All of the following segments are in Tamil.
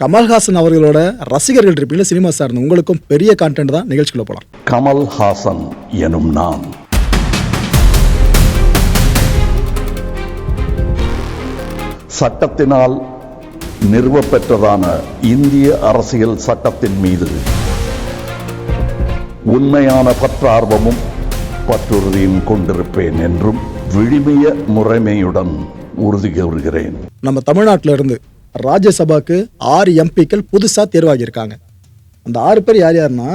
கமல்ஹாசன் அவர்களோட ரசிகர்கள் இருப்பீங்க சினிமா சார்ந்த உங்களுக்கும் பெரிய கான்டென்ட் தான் நிகழ்ச்சிக்குள்ள போலாம். கமல் ஹாசன் எனும் நான். சட்டத்தினால் நிறுவப்பெற்றதான இந்திய அரசியல் சட்டத்தின் மீது உண்மையான பற்றார்வமும் பற்றுறுதியும் கொண்டிருப்பேன் என்றும் விழிமிய முறைமையுடன் உறுதி கூறுகிறேன். நம்ம தமிழ்நாட்டில இருந்து ராஜ்யசபாக்கு ஆறு எம்பிக்கள் புதுசாக தேர்வாகியிருக்காங்க. அந்த ஆறு பேர் யார் யாருன்னா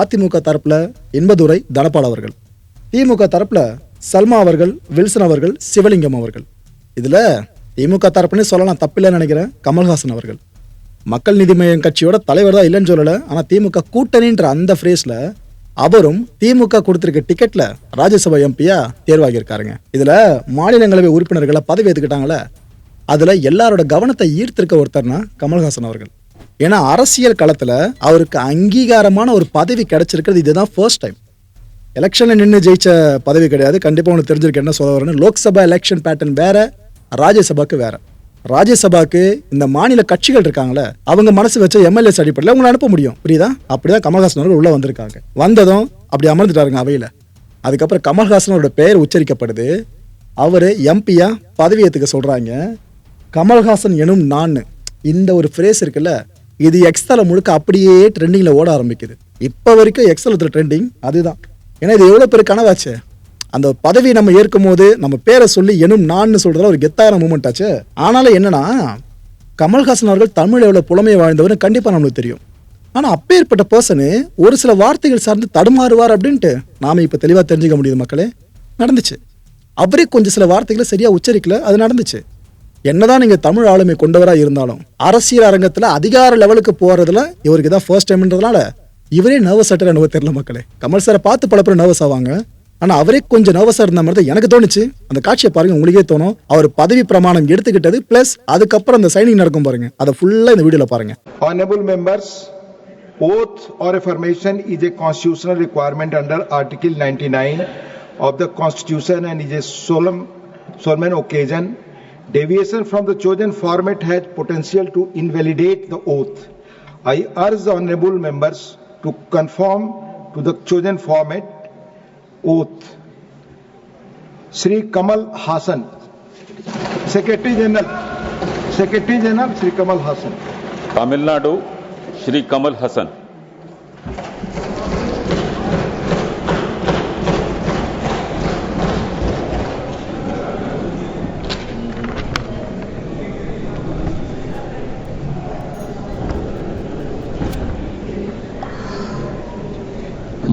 அதிமுக தரப்பில் இன்பதுரை தனபால் அவர்கள் திமுக தரப்பில் சல்மா அவர்கள் வில்சன் அவர்கள் சிவலிங்கம் அவர்கள். இதில் திமுக தரப்புன்னு சொல்லலாம் தப்பில்லைன்னு நினைக்கிறேன் கமல்ஹாசன் அவர்கள். மக்கள் நீதி மையம் கட்சியோட தலைவர் தான் இல்லைன்னு சொல்லலை ஆனால் திமுக கூட்டணின்ற அந்த ஃப்ரேஸில் அவரும் திமுக கொடுத்துருக்க டிக்கெட்டில் ராஜ்யசபா எம்பியா தேர்வாகியிருக்காருங்க. இதில் மாநிலங்களவை உறுப்பினர்களை பதவி எடுத்துக்கிட்டாங்களே அதில் எல்லாரோட கவனத்தை ஈர்த்திருக்க ஒருத்தர்னா கமல்ஹாசன் அவர்கள். ஏன்னா அரசியல் களத்தில் அவருக்கு அங்கீகாரமான ஒரு பதவி கிடைச்சிருக்கிறது இதுதான் ஃபர்ஸ்ட் டைம் எலெக்ஷனில் நின்று ஜெயிச்ச பதவி கிடையாது. கண்டிப்பாக உனக்கு தெரிஞ்சிருக்கு என்ன சொல்ல வரேன்னு லோக்சபா எலெக்ஷன் பேட்டர்ன் வேற ராஜ்யசபாவுக்கு வேற. ராஜ்யசபாவுக்கு இந்த மாநில கட்சிகள் இருக்காங்களே அவங்க மனசு வச்ச எம்எல்ஏஸ் அடிப்படையில் உங்களை அனுப்ப முடியும். புரியுதா? அப்படிதான் கமல்ஹாசன் அவர்கள் உள்ளே வந்திருக்காங்க. வந்ததும் அப்படி அமர்ந்துட்டாருங்க அவையில். அதுக்கப்புறம் கமல்ஹாசன் அவரோட பெயர் உச்சரிக்கப்படுது. அவர் எம்பியாக பதவி ஏற்றுக்க சொல்கிறாங்க கமல்ஹாசன் எனும் நான் இந்த ஒரு ஃப்ரேஸ் இருக்குல்ல இது எக்ஸ்தல முழுக்க அப்படியே ட்ரெண்டிங்கில் ஓட ஆரம்பிக்குது. இப்போ வரைக்கும் எக்ஸலத்தில் ட்ரெண்டிங் அதுதான். ஏன்னா இது எவ்வளோ பெரிய கனவாச்சு? அந்த பதவி நம்ம ஏற்கும் போது நம்ம பேரை சொல்லி எனும் நான்னு சொல்றதுல ஒரு கெத்தான மூமெண்ட் ஆச்சு? ஆனாலும் என்னன்னா கமல்ஹாசன் அவர்கள் தமிழ் எவ்வளோ புலமையை வாழ்ந்தவர்னு கண்டிப்பாக நம்மளுக்கு தெரியும். ஆனால் அப்பேற்பட்ட பர்சனு ஒரு சில வார்த்தைகள் சார்ந்து தடுமாறுவார் அப்படின்ட்டு நாம இப்போ தெளிவாக தெரிஞ்சுக்க முடியுது மக்களே. நடந்துச்சு. அவரே கொஞ்சம் சில வார்த்தைகளை சரியாக உச்சரிக்கல அது நடந்துச்சு. என்னதான் நீங்கள் தமிழ் ஆளுமை கொண்டவராக இருந்தாலும் அரசியல் அரங்கத்தில் அதிகார லெவலுக்கு போகிறதுல இவருக்கு தான் ஃபர்ஸ்ட் டைம்ன்றதுனால இவரே நர்வஸ் ஆட்டர் எனக்கு தெரியல மக்களே. கமல் சாரை பார்த்து பல பேர் நர்வஸ் ஆவாங்க. ஆனால் அவரே கொஞ்சம் நர்வஸாக இருந்த மாதிரி தான் எனக்கு தோணுச்சு. அந்த காட்சியை பாருங்க உங்களுக்கே தோணும். அவர் பதவி பிரமாணம் எடுத்துக்கிட்டது பிளஸ் அதுக்கப்புறம் அந்த சைனிங் நடக்கும் பாருங்க. அதை ஃபுல்லாக இந்த வீடியோவில் பாருங்க. Members members, oath or affirmation is a constitutional requirement under Article 99 of the Constitution and is a solemn, solemn occasion. Deviation from the chosen format has potential to invalidate the oath. I urge the honourable members to conform to the chosen format oath. Sri Kamal Hassan, Secretary General, Secretary General Sri Kamal Hassan. Tamil Nadu, Sri Kamal Hassan.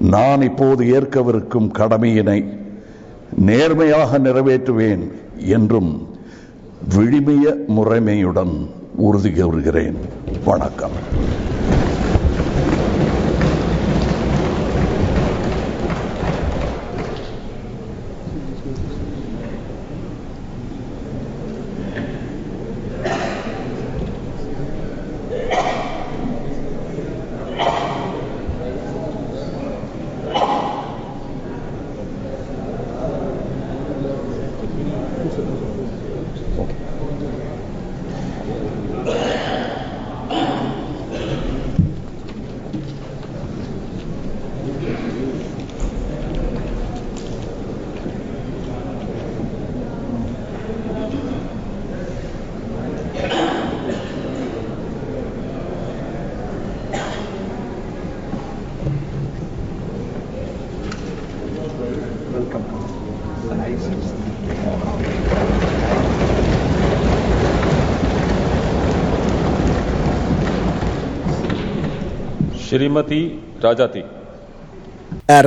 நான் இப்போது ஏற்கவிருக்கும் கடமையினை நேர்மையாக நிறைவேற்றுவேன் என்றும் விழிமைய முறைமையுடன் உறுதி கூறுகிறேன். வணக்கம். ஸ்ரீமதி ராஜாதி.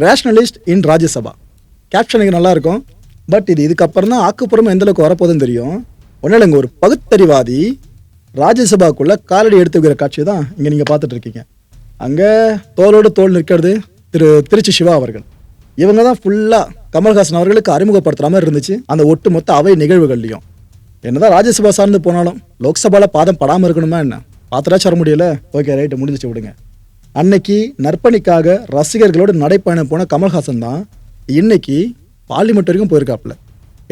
ரேஷனலிஸ்ட் இன் ராஜ்யசபா கேப்ஷனுக்கு நல்லா இருக்கும் பட் இது இதுக்கப்புறம் தான் ஆக்குப்புறமும் எந்த அளவுக்கு வரப்போகுதுன்னு தெரியும். ஒன்றும் இல்லைங்க ஒரு பகுத்தறிவாதி ராஜ்யசபாக்குள்ளே காலடி எடுத்துக்கிற காட்சி தான் இங்கே நீங்கள் பார்த்துட்டு இருக்கீங்க. அங்கே தோளோடு தோல் நிற்கிறது திரு திருச்சி சிவா அவர்கள். இவங்க தான் ஃபுல்லாக கமல்ஹாசன் அவர்களுக்கு அறிமுகப்படுத்துகிற மாதிரி இருந்துச்சு. அந்த ஒட்டு மொத்த அவை நிகழ்வுகள்லையும். என்னதான் ராஜ்யசபா சார்ந்து போனாலும் லோக்சபாவில் பாதம் படாமல் இருக்கணுமா என்ன? பார்த்துட்டா சொல்ல முடியல. ஓகே ரைட்டு முடிஞ்சிச்சு விடுங்க. அன்னைக்கு நற்பணிக்காக ரசிகர்களோடு நடைப்பயணம் போன கமல்ஹாசன் தான் இன்னைக்கு பார்லிமெண்ட் வரைக்கும் போயிருக்காப்புல.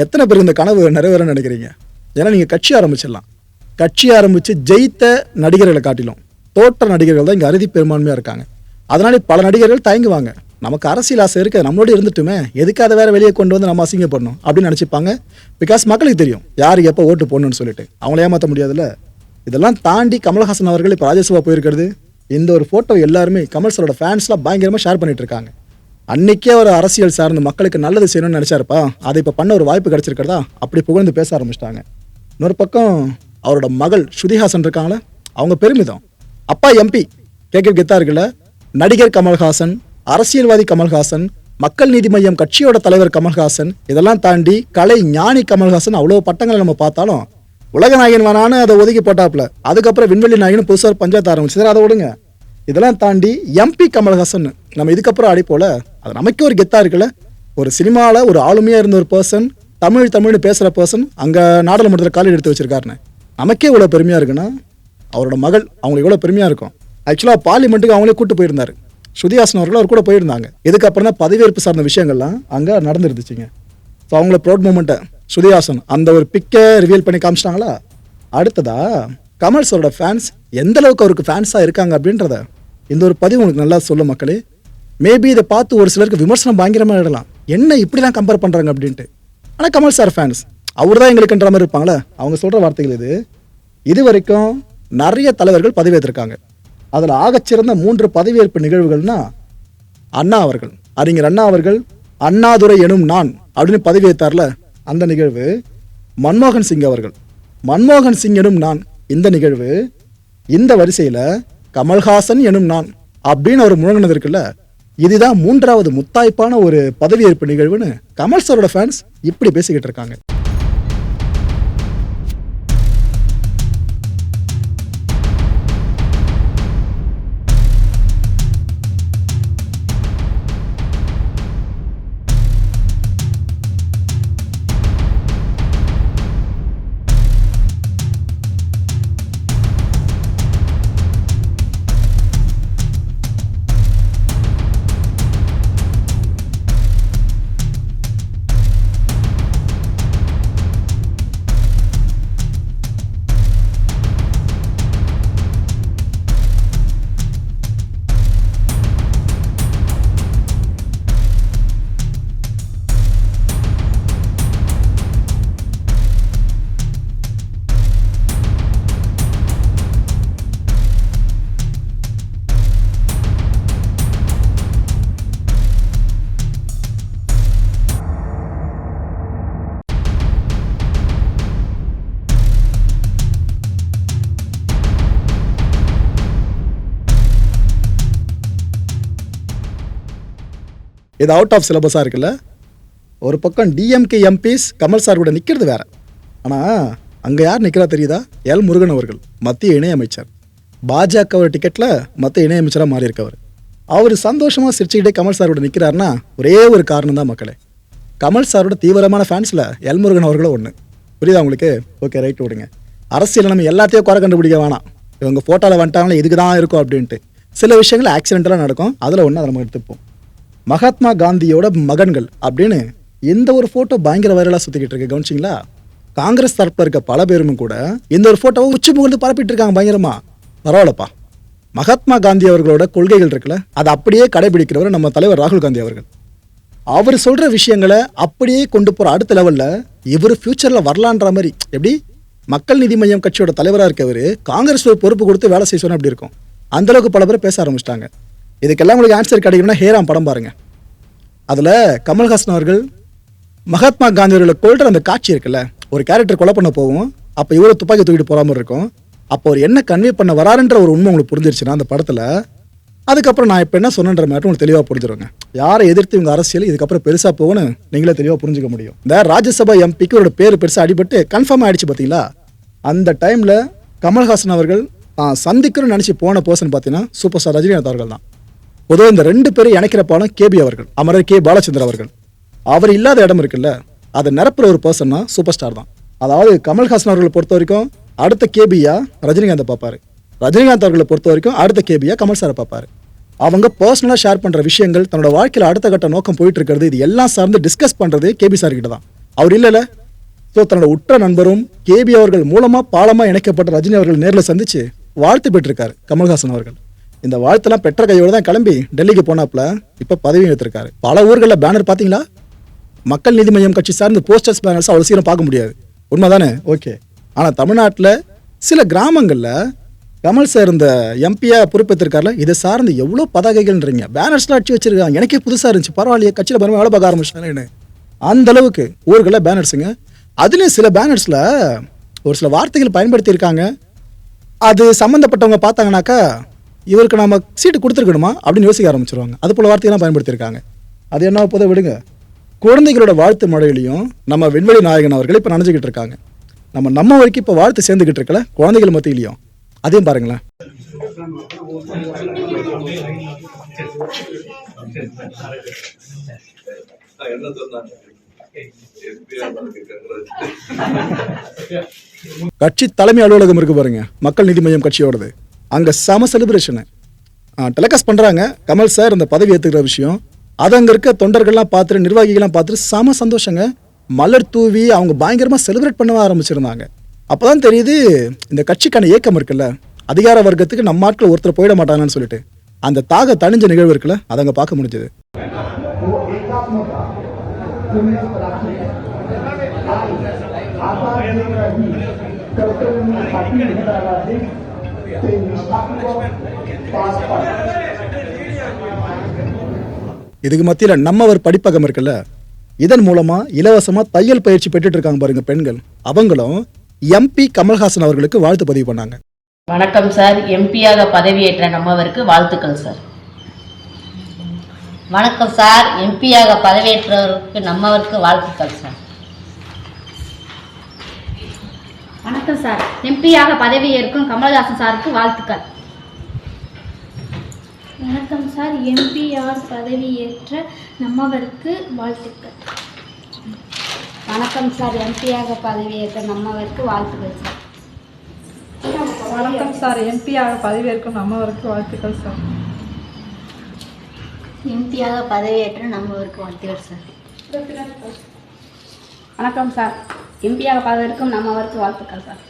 எத்தனை பேர் இந்த கனவு நிறைவேறன்னு நினைக்கிறீங்க? ஏன்னா நீங்கள் கட்சி ஆரம்பிச்சிடலாம். கட்சி ஆரம்பித்து ஜெயித்த நடிகர்களை காட்டிலும். தோற்ற நடிகர்கள் தான் இங்கே அறுதி பெரும்பான்மையாக இருக்காங்க. அதனால பல நடிகர்கள் தயங்குவாங்க. நமக்கு அரசியல் ஆசை இருக்கு நம்மளோட இருந்துட்டுமே. எதுக்கு அதை வேற வெளியே கொண்டு வந்து நம்ம அசிங்கப்படணும் அப்படின்னு நினச்சிப்பாங்க. பிகாஸ் மக்களுக்கு தெரியும் யார் எப்போ ஓட்டு போடணும்னு சொல்லிட்டு. அவங்கள ஏமாற்ற முடியாதுல்ல. இதெல்லாம் தாண்டி கமல்ஹாசன் அவர்கள் இப்போ ராஜ்யசபா போயிருக்கிறது. இந்த ஒரு ஃபோட்டோ எல்லாருமே கமல் சாரோட ஃபேன்ஸ்லாம் பயங்கரமாக ஷேர் பண்ணிட்டு இருக்காங்க அன்னைக்கே ஒரு அரசியல் சார்ந்து மக்களுக்கு நல்லது செய்யணும்னு நினச்சாருப்பா? அதை இப்போ பண்ண ஒரு வாய்ப்பு கிடச்சிருக்கிறதா? அப்படி புகழ்ந்து பேச ஆரம்பிச்சிட்டாங்க. இன்னொரு பக்கம் அவரோட மகள் ஸ்ருதிஹாசன் இருக்காங்களே? அவங்க பெருமிதம். அப்பா எம்பி கேட்க கெத்தா இருக்குல்ல? நடிகர் கமல்ஹாசன் அரசியல்வாதி கமல்ஹாசன் மக்கள் நீதி மய்யம் கட்சியோட தலைவர் கமல்ஹாசன் இதெல்லாம் தாண்டி கலை ஞானி கமல்ஹாசன் அவ்வளோ பட்டங்களை நம்ம பார்த்தாலும் உலக நாயகன் வேணான்னு அதை ஒதுக்கி போட்டாப்புல. அதுக்கப்புறம் விண்வெளி நாயகன் புதுசாக பஞ்சாயத்து ஆரம்பிச்சு. அதை விடுங்க. இதெல்லாம் தாண்டி எம்பி கமல்ஹாசன் நம்ம இதுக்கப்புறம் அடிப்போல அது நமக்கே ஒரு கெத்தா இருக்குல்ல. ஒரு சினிமாவில் ஒரு ஆளுமையாக இருந்த ஒரு பர்சன் தமிழ் தமிழ்னு பேசுகிற பர்சன் அங்கே நாடாளுமன்றத்தில் காலி எடுத்து வச்சிருக்காருன்னு. நமக்கே இவ்வளோ பெருமையாக இருக்குன்னா அவரோட மகள் அவங்களுக்கு எவ்வளோ பெருமையாக இருக்கும். ஆக்சுவலாக பார்லிமெண்ட்டுக்கு அவங்களே கூட்டு போயிருந்தாரு. ஸ்ருதிஹாசன் அவர்கள் அவர் கூட போயிருந்தாங்க. இதுக்கப்புறம் தான் பதவியேற்பு சார்ந்த விஷயங்கள்லாம் அங்கே நடந்துருந்துச்சுங்க. ஸோ அவங்கள ப்ரௌட் மூமெண்ட்டை ஸ்ருதிஹாசன் அந்த ஒரு பிக்கை ரிவீல் பண்ணி காமிச்சிட்டாங்களா? அடுத்ததா கமல் சரோட ஃபேன்ஸ் எந்த அளவுக்கு அவருக்கு ஃபேன்ஸாக இருக்காங்க அப்படின்றத இந்த ஒரு பதிவு உங்களுக்கு நல்லா சொல்லும் மக்களே. மேபி இதை பார்த்து ஒரு சிலருக்கு விமர்சனம் பயங்கரமாக இடலாம் என்ன இப்படிலாம் கம்பேர் பண்ணுறாங்க அப்படின்ட்டு. ஆனால் கமல் சார் ஃபேன்ஸ் அவர் தான் எங்களுக்குன்ற மாதிரி இருப்பாங்களே அவங்க சொல்கிற வார்த்தைகள் இது. இது வரைக்கும் நிறைய தலைவர்கள் பதவியேற்றிருக்காங்க. அதில் ஆகச்சிறந்த மூன்று பதவியேற்பு நிகழ்வுகள்னா அண்ணா அவர்கள். அறிஞர் அண்ணா அவர்கள் அண்ணாதுரை எனும் நான் அப்படின்னு பதவியேற்றார்ல அந்த நிகழ்வு மன்மோகன் சிங் அவர்கள். மன்மோகன் சிங் எனும் நான் இந்த நிகழ்வு இந்த வரிசையில் கமல்ஹாசன் எனும் நான் அப்படின்னு அவர் முழங்கினது இருக்குல்ல இதுதான் மூன்றாவது முத்தாய்ப்பான ஒரு பதவியேற்பு நிகழ்வுன்னு கமல் சாரோட ஃபேன்ஸ் இப்படி பேசிக்கிட்டு இருக்காங்க. இது அவுட் ஆஃப் சிலபஸாக இருக்குல்ல? ஒரு பக்கம் டிஎம்கே எம்பிஸ் கமல் சார் கூட நிற்கிறது வேற. ஆனால் அங்கே யார் நிற்கிறா தெரியுதா? எல் முருகன் அவர்கள் மத்திய இணையமைச்சர். பாஜக டிக்கெட்டில் மத்திய இணையமைச்சராக மாறியிருக்கவர். அவர் சந்தோஷமாக சிரிச்சுக்கிட்டே கமல் சாரோட நிற்கிறாருன்னா ஒரே ஒரு காரணம் தான் மக்களே. கமல் சாரோட தீவிரமான ஃபேன்ஸில் எல் முருகன் அவர்களும் ஒன்று புரியுதா உங்களுக்கு? ஓகே ரைட் விடுங்க. அரசியல் நம்ம எல்லாத்தையும் குறை கண்டுபிடிக்க வேணாம். இவங்க ஃபோட்டோவில் வந்துட்டாங்களே இதுக்கு தான் இருக்கும் அப்படின்ட்டு. சில விஷயங்கள் ஆக்சிடென்டலாக நடக்கும். அதில் ஒன்று அதை நம்ம எடுத்துப்போம். மகாத்மா காந்தியோட மகன்கள் அப்படின்னு இந்த ஒரு ஃபோட்டோ பயங்கர வைரலாக சுற்றிக்கிட்டு இருக்கு கவனிச்சிங்களா? காங்கிரஸ் தரப்பில் இருக்க பல பேரும் கூட இந்த ஒரு ஃபோட்டோவை உச்சி புகழ்ந்து பரப்பிட்டு இருக்காங்க பயங்கரமா. பரவாயில்லப்பா. மகாத்மா காந்தி அவர்களோட கொள்கைகள் இருக்குல்ல அதை அப்படியே கடைபிடிக்கிறவர் நம்ம தலைவர் ராகுல் காந்தி அவர்கள். அவர் சொல்கிற விஷயங்களை அப்படியே கொண்டு போகிற அடுத்த லெவலில் இவர் ஃப்யூச்சரில் வரலான்ற மாதிரி எப்படி? மக்கள் நீதி மையம் கட்சியோட தலைவராக இருக்கவர் காங்கிரஸ் பொறுப்பு கொடுத்து வேலை செய்ய சொன்னா அப்படி இருக்கும்? அந்தளவுக்கு பல பேர் பேச ஆரம்பிச்சிட்டாங்க. இதுக்கெல்லாம் உங்களுக்கு ஆன்சர் கிடைக்கணும்னா ஹேராம் படம் பாருங்க. அதில் கமல்ஹாசன் அவர்கள் மகாத்மா காந்தி அவர்களை கொள்கிற அந்த காட்சி இருக்குல்ல ஒரு கேரக்டர் கொலை பண்ண போவோம் அப்போ இவ்வளோ துப்பாக்கி தூக்கிட்டு போகிற மாதிரி இருக்கும். அப்போ அவர் என்ன கன்வே பண்ண வராருன்ற ஒரு உண்மை உங்களுக்கு புரிஞ்சிருச்சுன்னா அந்த படத்தில் அதுக்கப்புறம் நான் இப்போ என்ன சொன்னன்ற மாதிரி உங்களுக்கு தெளிவாக புரிஞ்சிருங்க. யாரை எதிர்த்து இவங்க அரசியல் இதுக்கப்புறம் பெருசாக போகணும் நீங்களே தெளிவாக புரிஞ்சுக்க முடியும். இந்த ராஜ்யசபா எம்பிக்கு ஒரு பேர் பெருசாக அடிபட்டு கன்ஃபார்ம் ஆகிடுச்சு பார்த்தீங்களா அந்த டைமில் கமல்ஹாசன் அவர்கள் சந்திக்கணும்னு நினச்சி போன பர்சன் பார்த்தீங்கன்னா சூப்பர் ஸ்டார் ரஜினிகாந்த் அவர்கள் தான் பொதுவாக இந்த ரெண்டு பேரும் இணைக்கிற பாலம் கேபி அவர்கள் அமரர் கே பாலச்சந்தர் அவர்கள். அவர் இல்லாத இடம் இருக்குல்ல அதை நிரப்புற ஒரு பர்சன்னா சூப்பர் ஸ்டார் தான். அதாவது கமல்ஹாசன் அவர்களை பொறுத்த வரைக்கும் அடுத்த கேபியா ரஜினிகாந்தை பார்ப்பாரு. ரஜினிகாந்த் அவர்களை பொறுத்த வரைக்கும் அடுத்த கேபியா கமல் சாரை பார்ப்பாரு. அவங்க பர்சனலாக ஷேர் பண்ணுற விஷயங்கள் தன்னோட வாழ்க்கையில் அடுத்த கட்ட நோக்கம் போயிட்டு இருக்கிறது இது எல்லாம் சார்ந்து டிஸ்கஸ் பண்ணுறது கேபி சார் கிட்ட தான். அவர் இல்லைல்ல. ஸோ தன்னோட உற்ற நண்பரும் கேபி அவர்கள் மூலமாக பாலமாக இணைக்கப்பட்ட ரஜினி அவர்கள் நேரில் சந்திச்சு வாழ்த்து பெற்றிருக்காரு கமல்ஹாசன் அவர்கள். இந்த வாழ்த்தெல்லாம் பெற்ற கையோட தான் கிளம்பி டெல்லிக்கு போனாப்புல. இப்போ பதவி எடுத்திருக்காரு. பல ஊர்களில் பேனர் பார்த்தீங்களா மக்கள் நீதி மய்யம் கட்சி சார்ந்த போஸ்டர்ஸ் பேனர்ஸ் அவ்வளோ சீக்கிரம் பார்க்க முடியாது. உண்மைதானே? ஓகே. ஆனால் தமிழ்நாட்டில் சில கிராமங்களில் கமல் சார் இந்த எம்பியா பொறுப்பேற்றிருக்காருல இதை சார்ந்து எவ்வளோ பதாகைகள்ன்றீங்க. பேனர்ஸ்லாம் அடிச்சு வச்சிருக்காங்க. எனக்கே புதுசாக இருந்துச்சு. பரவாயில்லையே கட்சியில் பாருங்க வேலை பார்க்க ஆரம்பிச்சிட்டாங்கன்னு அந்த அளவுக்கு ஊர்களில் பேனர்ஸுங்க அதுலேயும் சில பேனர்ஸில் ஒரு சில வார்த்தைகள் பயன்படுத்தியிருக்காங்க. அது சம்மந்தப்பட்டவங்க பார்த்தாங்கனாக்கா இவருக்கு நாம சீட்டு கொடுத்துருக்கணுமா அப்படின்னு யோசிக்க ஆரம்பிச்சிருவாங்க. அது போல வார்த்தையெல்லாம் பயன்படுத்தியிருக்காங்க. அது என்ன போதை விடுங்க. குழந்தைகளோட வாழ்த்து மழையிலையும் நம்ம விண்வெளி நாயகன் அவர்கள் இப்போ நினைஞ்சுக்கிட்டு இருக்காங்க. நம்ம நம்ம வரைக்கும் இப்போ வாழ்த்து சேர்ந்துக்கிட்டு இருக்கல குழந்தைகள் மத்தியிலையும். அதையும் பாருங்களேன். கட்சி தலைமை அலுவலகம் இருக்கு பாருங்க. மக்கள் நீதி மையம் கட்சியோடது. அங்கே செம செலிப்ரேஷனு டெலகாஸ்ட் பண்ணுறாங்க கமல் சார் இந்த பதவி ஏற்றுக்கிற விஷயம். அது அங்கே இருக்க தொண்டர்கள்லாம் பார்த்துட்டு நிர்வாகிகள்லாம் பார்த்துட்டு செம சந்தோஷங்க. மலர் தூவி அவங்க பயங்கரமாக செலிப்ரேட் பண்ண ஆரம்பிச்சிருந்தாங்க. அப்பதான் தெரியுது இந்த கட்சிக்கான ஏக்கம் இருக்குல்ல. அதிகார வர்க்கத்துக்கு நம்ம ஆட்கள் ஒருத்தர் போயிட மாட்டாங்கன்னு சொல்லிட்டு. அந்த தாக தணிஞ்ச நிகழ்வு இருக்குல்ல அதை அங்கே பார்க்க முடிஞ்சது. இதுக்கு மத்தியில் நம்மவர் படிப்பகம் இருக்குல்ல. இதன் மூலமா இலவசமா தையல் பயிற்சி பெற்றுட்டு இருக்காங்க பாருங்க பெண்கள். அவங்களும் எம்பி கமல்ஹாசன் அவர்களுக்கு வாழ்த்து பதிவு பண்ணாங்க. வணக்கம் சார். எம்பியாக பதவியேற்ற நம்மவருக்கு வாழ்த்துக்கள் சார். வணக்கம் சார். எம்பியாக பதவியேற்றவருக்கு நம்மவருக்கு வாழ்த்துக்கள் சார். வணக்கம் சார். எம்பியாக பதவியேற்கும் கமல்ஹாசன் சாருக்கு வாழ்த்துக்கள். வணக்கம் சார். எம்பிஆர் பதவியேற்ற நம்மவருக்கு வாழ்த்துக்கள். வணக்கம் சார். எம்பியாக பதவியேற்ற நம்மவருக்கு வாழ்த்துக்கள் சார். வணக்கம் சார். எம்பியாக பதவியேற்கும் நம்மவருக்கு வாழ்த்துக்கள் சார். எம்பியாக பதவியேற்ற நம்மவருக்கு வாழ்த்துக்கள் சார். வணக்கம் சார். எம்பியாக நம்மவருக்கு வாழ்த்துக்கள் சார்.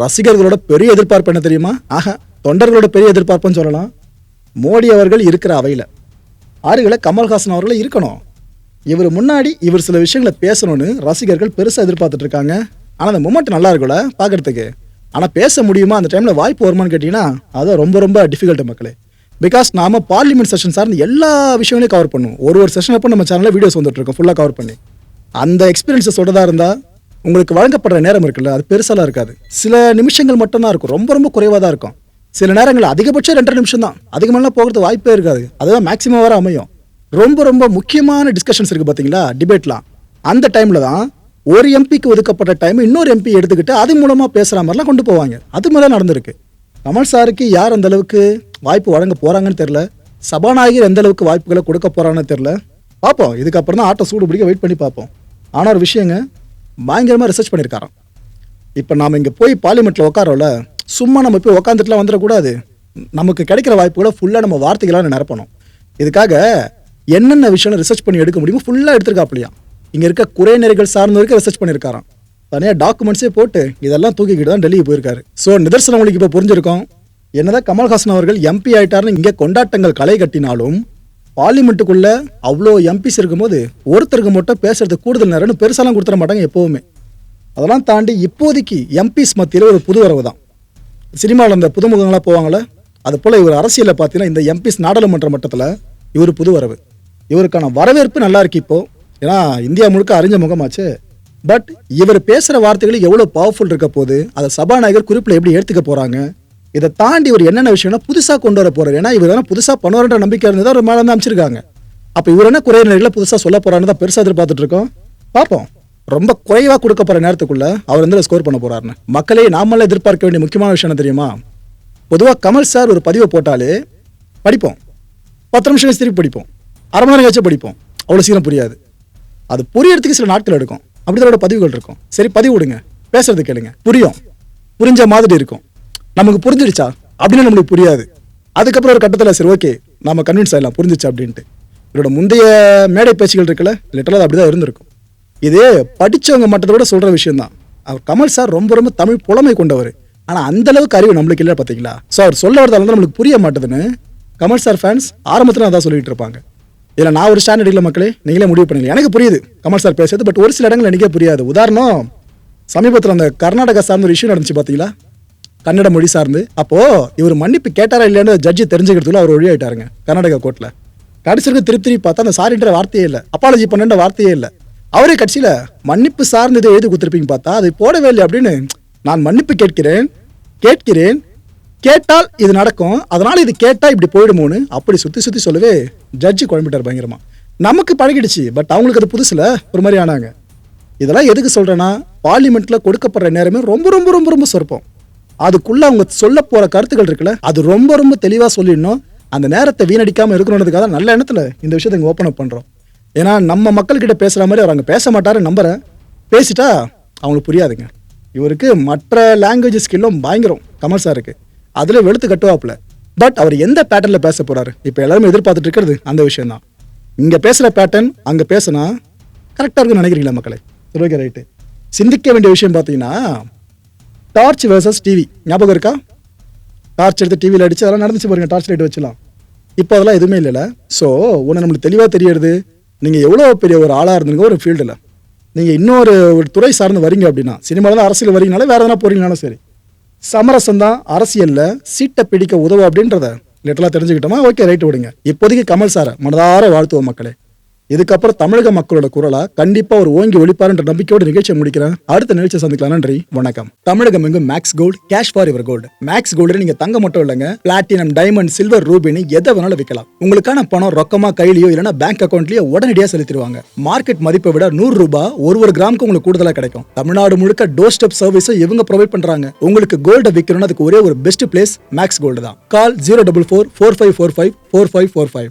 ரசிகர்களோட பெரிய எதிர்பார்ப்பு என்ன தெரியுமா? ஆஹா தொண்டர்களோட பெரிய எதிர்பார்ப்புன்னு சொல்லலாம். மோடி அவர்கள் இருக்கிற அவையில். அருகில் கமல்ஹாசன் அவர்கள் இருக்கணும். இவர் முன்னாடி இவர் சில விஷயங்களை பேசணும்னு ரசிகர்கள் பெருசாக எதிர்பார்த்துட்டு இருக்காங்க. ஆனால் அந்த மூமெண்ட் நல்லா இருக்கும்ல பார்க்கறதுக்கு ஆனால் பேச முடியுமா? அந்த டைமில் வாய்ப்பு வருமான்னு கேட்டிங்கன்னா அது ரொம்ப ரொம்ப டிஃபிகல்ட் மக்களே. பிகாஸ் நாம பார்லிமெண்ட் செஷன் சார்ந்து எல்லா விஷயங்களையும் கவர் பண்ணுவோம். ஒரு ஒரு செஷன் அப்போ நம்ம சேனலில் வீடியோஸ் வந்துட்டு இருக்கோம் ஃபுல்லாக கவர் பண்ணி. அந்த எக்ஸ்பீரியன்ஸை சொல்கிறதா இருந்தால் உங்களுக்கு வழங்கப்படுற நேரம் இருக்குல்ல அது பெருசாலாம் இருக்காது. சில நிமிஷங்கள் மட்டும்தான் இருக்கும். ரொம்ப ரொம்ப குறைவாக தான் இருக்கும். சில நேரங்கள் அதிகபட்சம் ரெண்டரை நிமிஷம் தான் அதிகமெல்லாம் போகிறது வாய்ப்பே இருக்காது. அதுதான் மேக்ஸிமம் வர அமையும். ரொம்ப ரொம்ப முக்கியமான டிஸ்கஷன்ஸ் இருக்குது பார்த்தீங்களா டிபேட்லாம் அந்த டைமில் தான் ஒரு எம்பிக்கு ஒதுக்கப்பட்ட டைம் இன்னொரு எம்பி எடுத்துக்கிட்டு அது மூலமாக பேசுகிற மாதிரிலாம் கொண்டு போவாங்க. அது மாதிரி தான் நடந்திருக்கு. கமல் சாருக்கு யார் அந்த அளவுக்கு வாய்ப்பு வழங்க போகிறாங்கன்னு தெரில சபாநாயகர் எந்த அளவுக்கு வாய்ப்புகளை கொடுக்க போகிறான்னு தெரில பார்ப்போம். இதுக்கப்புறம் தான் ஆட்டோ சூடு பிடிக்க வெயிட் பண்ணி பார்ப்போம். ஆனால் ஒரு விஷயங்க பயங்கரமாக ரிசர்ச் பண்ணியிருக்காராம் இப்போ நாம் இங்கே போய் பார்லிமெண்ட்டில் உட்காரோல சும்மா நம்ம போய் உட்காந்துட்டுலாம் வந்துடக்கூடாது. நமக்கு கிடைக்கிற வாய்ப்புகளை ஃபுல்லாக நம்ம வார்த்தைகளாக நிரப்பணும். இதுக்காக என்னென்ன விஷயம் ரிசர்ச் பண்ணி எடுக்க முடியுமோ ஃபுல்லாக எடுத்திருக்காப்லையா இங்கே இருக்க குறைநிறைகள் சார்ந்த வரைக்கும் ரிசர்ச் பண்ணியிருக்காராம் தனியாக டாக்குமெண்ட்ஸே போட்டு இதெல்லாம் தூக்கிக்கிட்டு தான் டெல்லிக்கு போயிருக்காரு. ஸோ நிதர்சனம் உங்களுக்கு இப்போ புரிஞ்சிருக்கோம். என்னதான் கமல்ஹாசன் அவர்கள் எம்பி ஆயிட்டாருன்னு இங்கே கொண்டாட்டங்கள் களை கட்டினாலும் பார்லிமெண்ட்டுக்குள்ள அவ்வளோ எம்பிஸ் இருக்கும்போது ஒருத்தருக்கு மட்டும் பேசுறது கூடுதல் நேரம்னு பெருசாலாம் கொடுத்துட மாட்டாங்க எப்போவுமே. அதெல்லாம் தாண்டி இப்போதைக்கு எம்பிஸ் மத்தியில் ஒரு புது வரவு தான். சினிமாவில் அந்த புதுமுகங்களாக போவாங்களே அது போல் இவர் அரசியலில் பார்த்தீங்கன்னா இந்த எம்பிஸ் நாடாளுமன்ற மட்டத்தில் இவர் புது வரவு. இவருக்கான வரவேற்பு நல்லா இருக்கு இப்போ. ஏன்னா இந்தியா முழுக்க அறிஞ்ச முகமாச்சு. பட் இவர் பேசுகிற வார்த்தைகள் எவ்வளோ பவர்ஃபுல் இருக்க போது அதை சபாநாயகர் குறிப்பில் எப்படி எடுத்துக்க போகிறாங்க இதை தாண்டி இவர் என்னென்ன விஷயம்னா புதுசாக கொண்டு வர போகிறார் ஏன்னா இவர் தானே புதுசாக பண்ணுவார்ன்ற நம்பிக்கை இருந்தது ஒரு மேலே வந்து அமைச்சிருக்காங்க அப்போ இவர் என்ன குறை நிலையில் புதுசாக சொல்ல போகிறான்னு தான் பெருசாக எதிர்பார்த்துட்டு இருக்கோம். பார்ப்போம். ரொம்ப குறைவாக கொடுக்க போற நேரத்துக்குள்ள அவர் வந்து ஸ்கோர் பண்ண போகிறாருன்னு மக்களே நாமெல்லாம் எதிர்பார்க்க வேண்டிய முக்கியமான விஷயம் என்ன தெரியுமா? பொதுவாக கமல் சார் ஒரு பதிவை போட்டாலே படிப்போம். பத்து நிமிஷம் கழிச்சு திருப்பி படிப்போம். அரை மணி நேரம் கழிச்சு படிப்போம். அவ்வளோ சீக்கிரம் புரியாது. அது புரியறதுக்கு சில நாட்கள் எடுக்கும். அப்படி தான் பதிவுகள் இருக்கும். சரி பதிவு விடுங்க. பேசுறது கேளுங்க. புரியும். புரிஞ்ச மாதிரி இருக்கும். நமக்கு புரிஞ்சிடுச்சா அப்படின்னு நம்மளுக்கு புரியாது. அதுக்கப்புறம் ஒரு கட்டத்தில் சரி ஓகே நாம கன்வின்ஸ் ஆகலாம் புரிஞ்சிச்சு அப்படின்ட்டு. என்னோட முந்தைய மேடை பேச்சுகள் இருக்குல்ல லிட்டரலாக அப்படி தான் இருந்திருக்கும். இது படிச்சவங்க மட்டத்தை விட சொல்கிற விஷயம்தான். அவர் கமல் சார் ரொம்ப ரொம்ப தமிழ் புலமை கொண்டவர். ஆனால் அந்த அளவுக்கு அறிவு நம்மளுக்கு இல்லை பார்த்தீங்களா ஸோ அவர் சொல்ல வரதால வந்து நம்மளுக்கு புரிய மாட்டேதுன்னு கமல் சார் ஃபேன்ஸ் ஆரம்பத்தில் அதான் சொல்லிட்டு இருப்பாங்க. இதில் நான் ஒரு ஸ்டாண்டர்ட் இல்லை மக்களே நீங்களே முடிவு பண்ணுங்க எனக்கு புரியுது கமல் சார் பேசுறது பட் ஒரு சில இடங்கள் எனக்கே புரியாது. உதாரணம் சமீபத்தில் அந்த கர்நாடகா சார்ந்த ஒரு இஷ்யூ நடந்துச்சு பார்த்தீங்களா கன்னட மொழி சார்ந்து. அப்போ இவர் மன்னிப்பு கேட்டாரா இல்லையான்னு ஜட்ஜி தெரிஞ்சுக்கிறதுக்குள்ள அவர் ஒழியாயிட்டாருங்க கர்நாடகா கோர்ட்ல கடைசிக்கு திருப்பி திருப்பி பார்த்தா அந்த சாரின்ற வார்த்தையே இல்லை. அப்பாலஜி பண்ணன்ற வார்த்தையே இல்லை. அவரே கட்சியில மன்னிப்பு சார்ந்து இதை எழுதி கொடுத்துருப்பீங்க பார்த்தா அது போடவே இல்லை அப்படின்னு நான் மன்னிப்பு கேட்கிறேன் கேட்கிறேன். கேட்டால் இது நடக்கும். அதனால இது கேட்டா இப்படி போயிடுமோன்னு அப்படி சுத்தி சுத்தி சொல்லவே ஜட்ஜி குழம்பிட்டார் பயங்கரமா. நமக்கு பழகிடுச்சு பட் அவங்களுக்கு அது புதுசுல ஒரு மாதிரி ஆனாங்க. இதெல்லாம் எதுக்கு சொல்றேன்னா பார்லிமெண்ட்ல கொடுக்கப்படுற நேரமே ரொம்ப ரொம்ப ரொம்ப ரொம்ப சொற்பம். அதுக்குள்ளே அவங்க சொல்ல போகிற கருத்துக்கள் இருக்குல்ல அது ரொம்ப ரொம்ப தெளிவாக சொல்லிடணும். அந்த நேரத்தை வீணடிக்காமல் இருக்கணுன்றதுக்காக தான் நல்ல எண்ணத்தில் இந்த விஷயத்தை இங்கே ஓப்பன் அப் பண்ணுறோம் ஏன்னா நம்ம மக்கள்கிட்ட பேசுகிற மாதிரி அவர் அங்கே பேச மாட்டாரு நம்புகிறேன் பேசிட்டா அவங்களுக்கு புரியாதுங்க. இவருக்கு மற்ற லாங்குவேஜ் ஸ்கில்லும் பயங்கரம் கமர்ஸாக இருக்குது அதில் வெளுத்து கட்டுவாப்புல. பட் அவர் எந்த பேட்டர்னில் பேச போகிறாரு இப்போ எல்லாரும் எதிர்பார்த்துட்டு இருக்கிறது அந்த விஷயம் தான் பேசுகிற பேசுற பேட்டர்ன் அங்கே பேசினா கரெக்டாக இருக்குன்னு நினைக்கிறீங்களா மக்களை? சரி ஓகே ரைட்டு சிந்திக்க வேண்டிய விஷயம் பார்த்தீங்கன்னா டார்ச் வேர்சஸ் டிவி ஞாபகம் இருக்கா? டார்ச் எடுத்து டிவியில் அடிச்சு அதெல்லாம் நடந்துச்சு பாருங்க டார்ச் லைட் வச்சுலாம். இப்போ அதெல்லாம் எதுவுமே இல்லைல்ல. ஸோ ஒன்று நம்மளுக்கு தெளிவாக தெரியறது நீங்கள் எவ்வளோ பெரிய ஒரு ஆளாக இருந்தீங்க ஒரு ஃபீல்டில் நீங்கள் இன்னொரு ஒரு துறை சார்ந்து வரீங்க அப்படின்னா சினிமாவில் தான் அரசியல் வரீங்கனால வேறு எதனா போறீங்கனாலும் சரி. சமரசம் தான் அரசியலில் சீட்டை பிடிக்க உதவும் அப்படின்றத லிட்டலாக தெரிஞ்சுக்கிட்டோமா? ஓகே ரைட்டு விடுங்க இப்போதைக்கு கமல் சாரை மனதார வாழ்த்துவோம் மக்களே. இதுக்கப்புறம் தமிழக மக்களோட குரலா கண்டிப்பா ஒரு ஓங்கி ஒழிப்பாருன்ற நம்பிக்கையோட நிகழ்ச்சியை முடிக்கிறேன். அடுத்த நிகழ்ச்சியை சந்திக்கலாம். நன்றி வணக்கம். தமிழகம் எங்கும் மேக்ஸ் கோல்டு கேஷ் ஃபார் இவர் கோல்டு மேக்ஸ் கோல்டு நீங்க தங்க மட்டும் இல்லைங்க பிளாட்டினம் டைமண்ட் சில்வர் ரூபினி எதை வேணாலும் விற்கலாம். உங்களுக்கான பணம் ரொக்கமா கையிலயோ இல்லைன்னா பேங்க் அக்கௌண்ட்லயோ உடனடியாக செலுத்திடுவாங்க. மார்க்கெட் மதிப்பை விட நூறு ரூபாய் ஒரு ஒரு கிராமுக்கு உங்களுக்கு கூடுதலா கிடைக்கும். தமிழ்நாடு முழுக்க டோர் ஸ்டெப் சர்வீஸும் இவங்க ப்ரொவைட் பண்றாங்க. உங்களுக்கு கோல்டை விற்கணும்னு அதுக்கு ஒரே ஒரு பெஸ்ட் பிளேஸ் மேக்ஸ் கோல்டு தான். Call zero double four four five four five four five four five